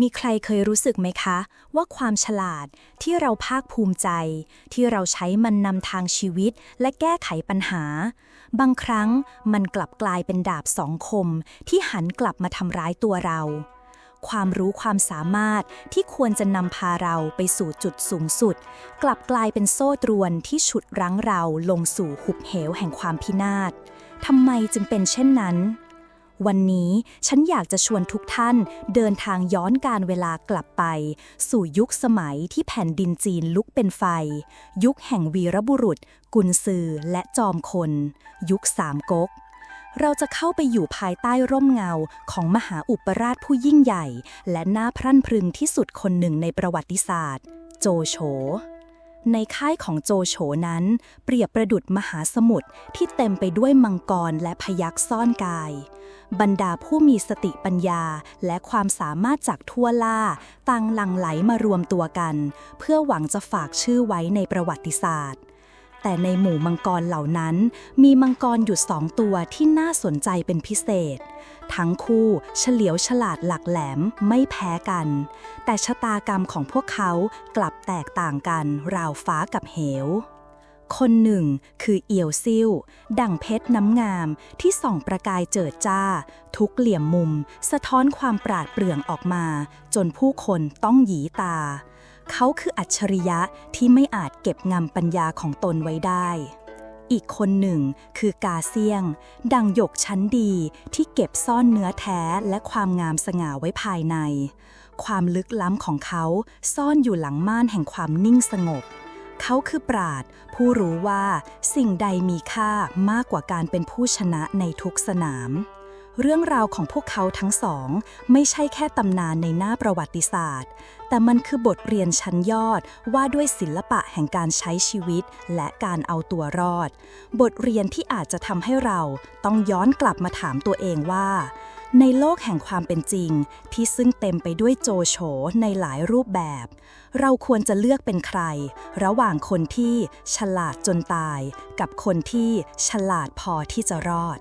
มีใครเคยรู้สึกไหมคะ ว่าความฉลาดที่เราภาคภูมิใจ ที่เราใช้มันนำทางชีวิตและแก้ไขปัญหา บางครั้งมันกลับกลายเป็นดาบสองคม ที่หันกลับมาทำร้ายตัวเรา ความรู้ความสามารถที่ควรจะนำพาเราไปสู่จุดสูงสุด กลับกลายเป็นโซ่ตรวนที่ฉุดรั้งเราลงสู่หุบเหวแห่งความพินาศทำไมจึงเป็นเช่นนั้น วันนี้ฉันอยากจะชวนทุกท่านเดินทางย้อนการเวลากลับไป สู่ยุคสมัยที่แผ่นดินจีนลุกเป็นไฟ ยุคแห่งวีรบุรุษ กุนซือและจอมคน ยุคสามก๊กเราจะเข้าไปอยู่ภายใต้ร่มเงาของมหาอุปราชผู้ยิ่งใหญ่ และน่าพรั่นพรึงที่สุดคนหนึ่งในประวัติศาสตร์ โจโฉ ในค่ายของโจโฉนั้น เปรียบประดุดมหาสมุทรที่เต็มไปด้วยมังกรและพยักซ่อนกาย บรรดาผู้มีสติปัญญาและความสามารถจากทั่วล่า ต่างหลั่งไหลมารวมตัวกัน เพื่อหวังจะฝากชื่อไว้ในประวัติศาสตร์ แต่ในหมู่มังกรเหล่านั้น มีมังกรอยู่สองตัวที่น่าสนใจเป็นพิเศษ ทั้งคู่เฉลียวฉลาดหลักแหลมไม่แพ้กัน แต่ชะตากรรมของพวกเขากลับแตกต่างกันราวฟ้ากับเหวคนหนึ่งคือเอียวซิ่วดั่งเพชรน้ำงามที่ส่องประกายเจิดจ้า ทุกเหลี่ยมมุม สะท้อนความปราดเปรื่องออกมา จนผู้คนต้องหยีตา เขาคืออัจฉริยะที่ไม่อาจเก็บงำปัญญาของตนไว้ได้ อีกคนหนึ่งคือกาเซียง ดังหยกชั้นดีที่เก็บซ่อนเนื้อแท้และความงามสง่าไว้ภายใน ความลึกล้ำของเขาซ่อนอยู่หลังม่านแห่งความนิ่งสงบ เขาคือปราดผู้รู้ว่าสิ่งใดมีค่ามากกว่าการเป็นผู้ชนะในทุกสนาม เรื่องราวของพวกเขาทั้งสอง ไม่ใช่แค่ตำนานในหน้าประวัติศาสตร์ แต่มันคือบทเรียนชั้นยอดว่าด้วยศิลปะแห่งการใช้ชีวิต และการเอาตัวรอด บทเรียนที่อาจจะทำให้เราต้องย้อนกลับมาถามตัวเองว่า ในโลกแห่งความเป็นจริง ที่ซึ่งเต็มไปด้วยโจโฉในหลายรูปแบบ เราควรจะเลือกเป็นใคร ระหว่างคนที่ฉลาดจนตาย กับคนที่ฉลาดพอที่จะรอด